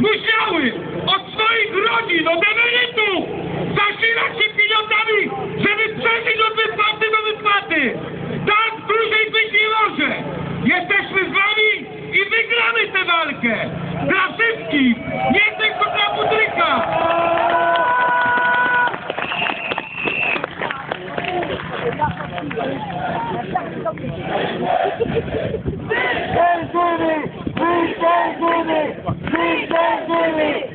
musiały od swoich rodzin, od emerytów zasilać się pieniądzami, żeby przeżyć od wypłaty do wypłaty. Tak dłużej być nie może. Jesteśmy z wami i wygramy tę walkę. Dla wszystkich, nie tylko dla Budryka. Wyjdziemy! Wyjdziemy! Please don't do it.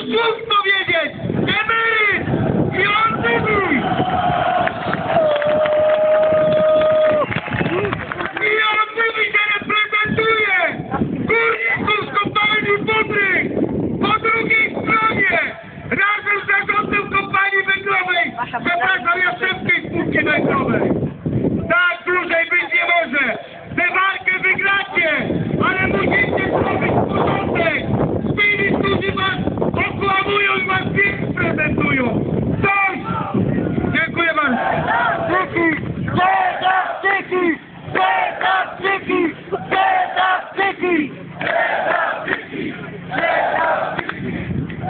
chcesz powiedzieć? Emeryt! I on dymi! I on dymi się reprezentuje! Górników z kopalni Po drugiej stronie!